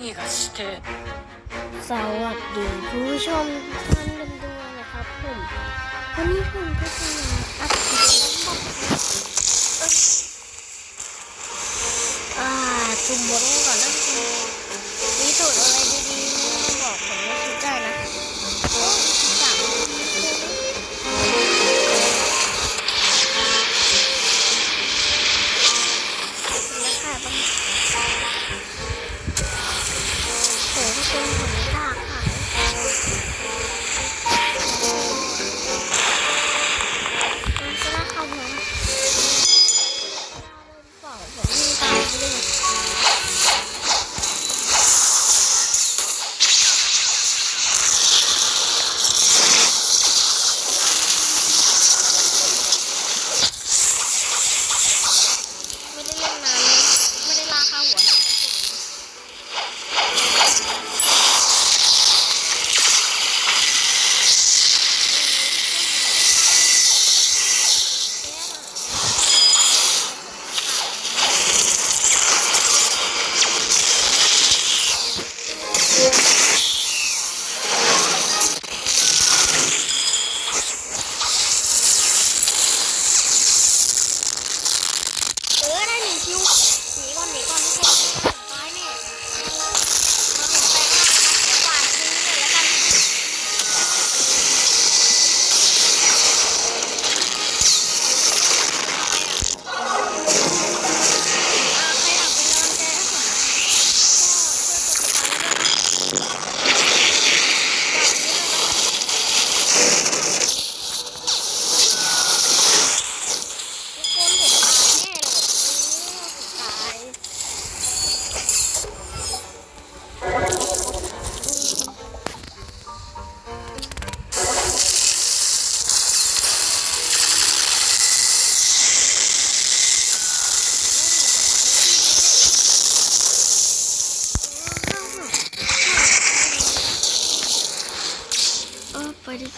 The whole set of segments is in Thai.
นี่ก็สเตสวัสดีผู้ชมท่านกันด้วยนะครับผมวันนี้ผมก็จะมาอัปเดตอ่าจุ่มบอลก่อนนะครับมีสูตรอะไรดีๆ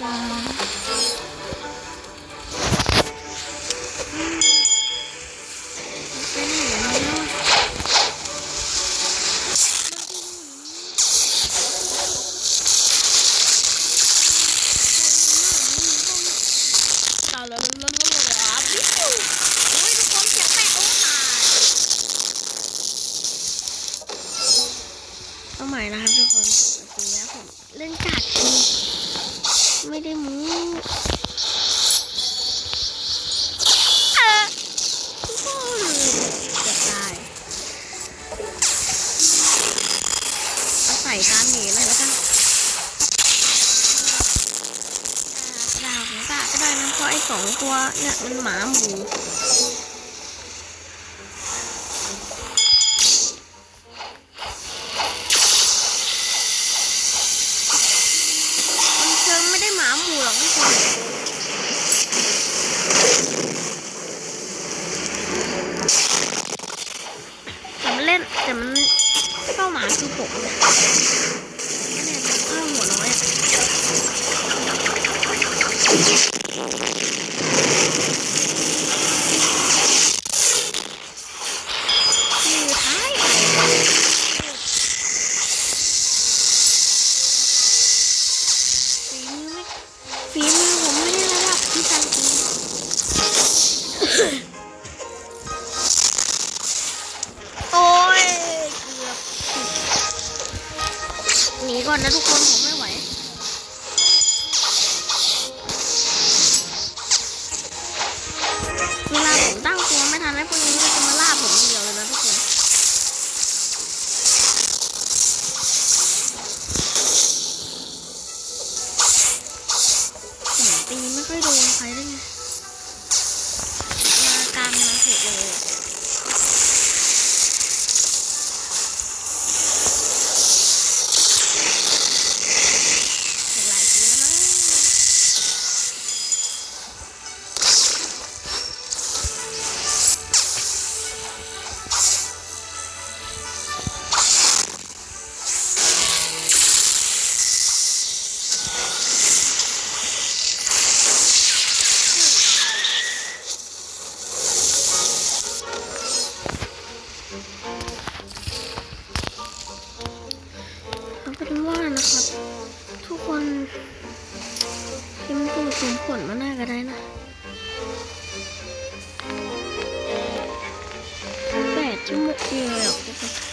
จ้า เพราะไอ้สองตัวเนี่ยมันหมาหมู ชั่ว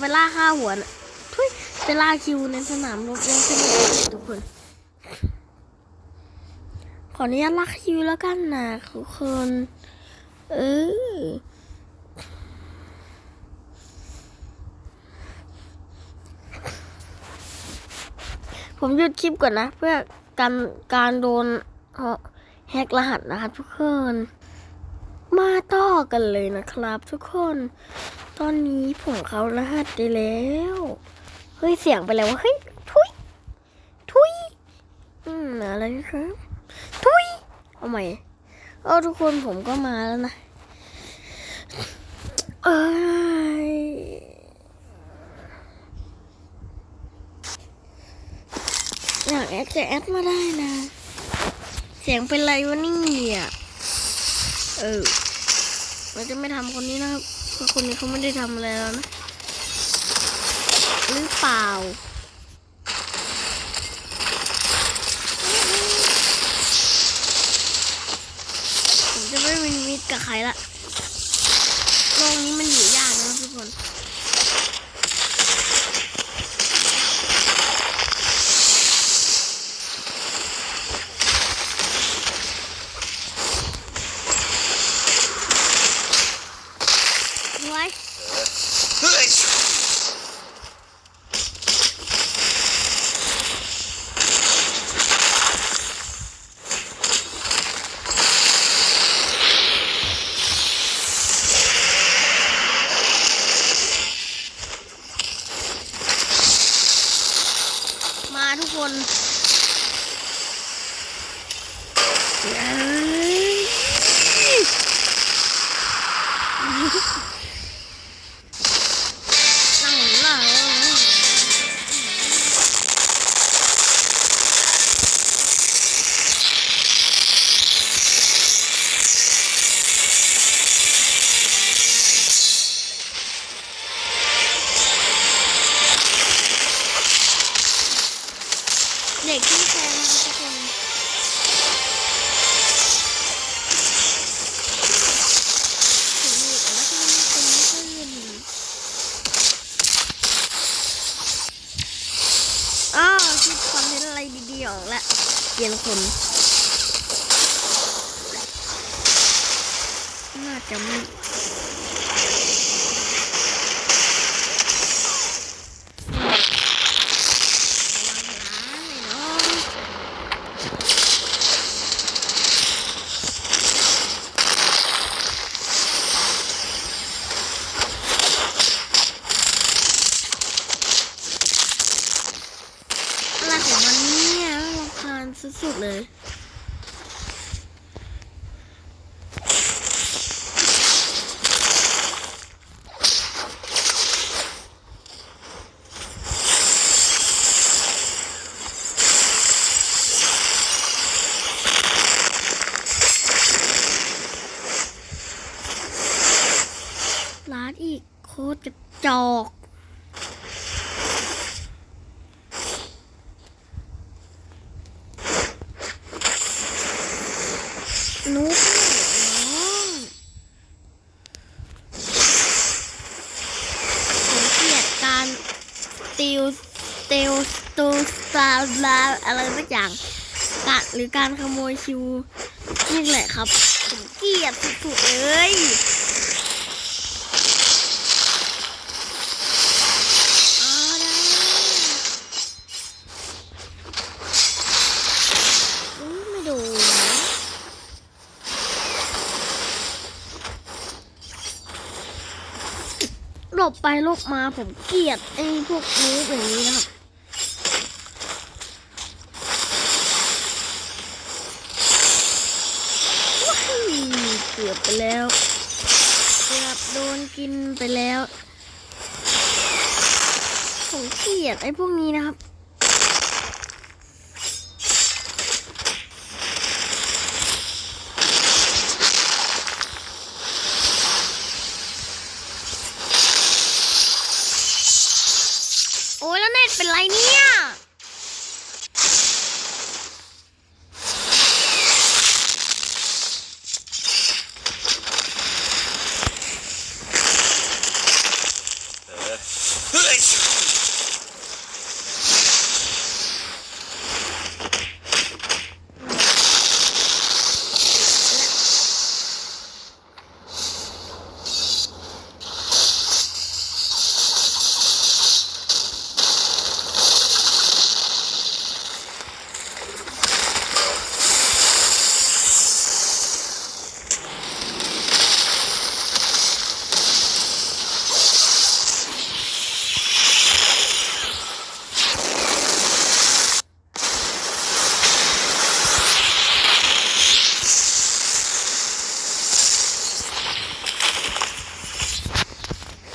ไปล่าฆ่าหัวนะทุยไปล่าคิวในสนามรบยังสนุกเลยทุกคน ขออนุญาตลากคิวแล้วกันนะทุกคน เออผมหยุดคลิปก่อนนะ เพื่อการการโดนเอ่อแฮกรหัสนะครับทุกคน มาต่อกันเลยนะครับทุกคน ตอนนี้ผมเขารหัสได้แล้ว เฮ้ย เสียงไปแล้วว่าเฮ้ย ทุย ทุย อืมอะไรนะครับ ทุย เอาใหม่ เอาทุกคนผมก็มาแล้วนะ เอ้ยอยากแอดจะแอดมาได้นะ เสียงเป็นไรวะนี่อะ เออเราจะไม่ทำคนนี้นะครับเพราะ คนนี้เขาไม่ได้ทำอะไรแล้วนะ หรือเปล่าผมจะไม่มีมิตรกับใครละ โลกนี้มันอยู่ยากนะทุกคน ไว้ เฮ้ย มาทุก คน จอก นุ๊กน้องผมเกลียดการติวเตลตูสาลาอะไรสักอย่างการหรือการขโมยคิวนี่แหละครับผมเกลียดสุดๆเลยเอาได้อุ๊ยไม่โดูนะ ไปลบมาผมเกลียดไอ้พวกนี้อย่างนี้นะครับเกือบไปแล้วเกือบโดนกินไปแล้วผมเกลียดไอ้พวกนี้นะครับ โอ้ยแล้วเน็ตเป็นไรเนี่ย เฮ้ย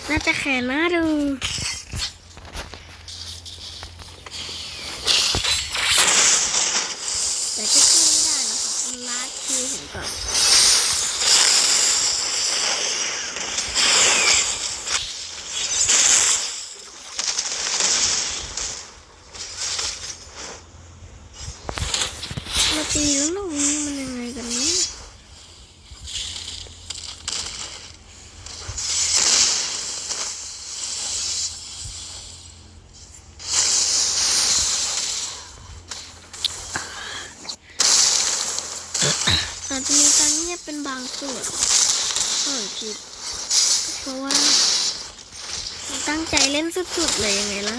น่าจะแขนหน้าดู แต่ก็ช่วยไม่ได้ นะครับมันลาดคิวผมก่อนมาตีแล้วลงนี่มันยังไงกันเนี่ย อาจจะมีการเงียบเป็นบางส่วนของคลิปเพราะว่า ตั้งใจเล่นสุดๆเลยยังไงล่ะ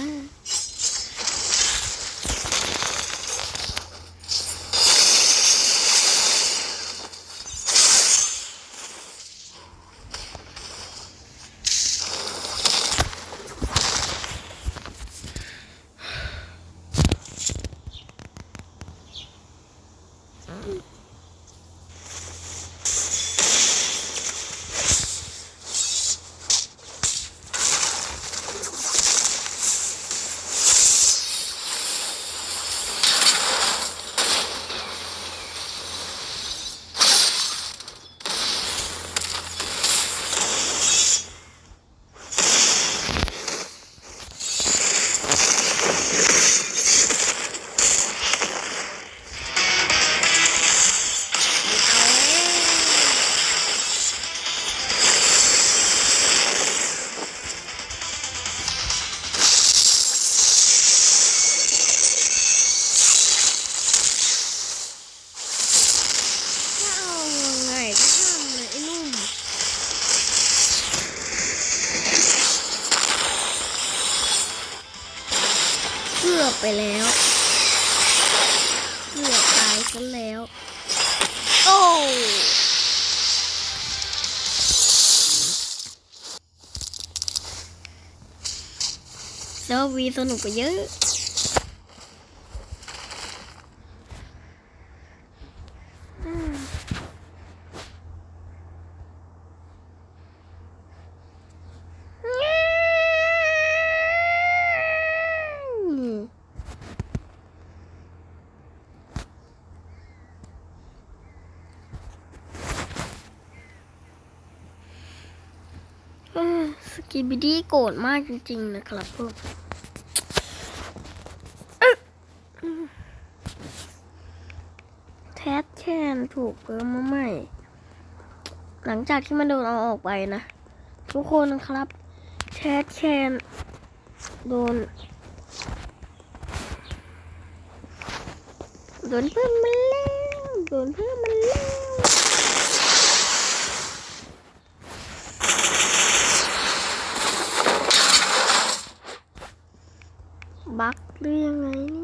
แล้ววีสนุกกว่าเยอะ สกีบิดี้โกรธมากจริงๆนะครับพวกอึ๊ะแทสแคนถูกเพิ่มมาใหม่ หลังจากที่มันโดนเอาออกไปนะ ทุกคนนะครับแทสแคนโดน โดนเพิ่มมันแล้วโดนเพิ่มมันแล้ว บักหรือยังไงเนี่ย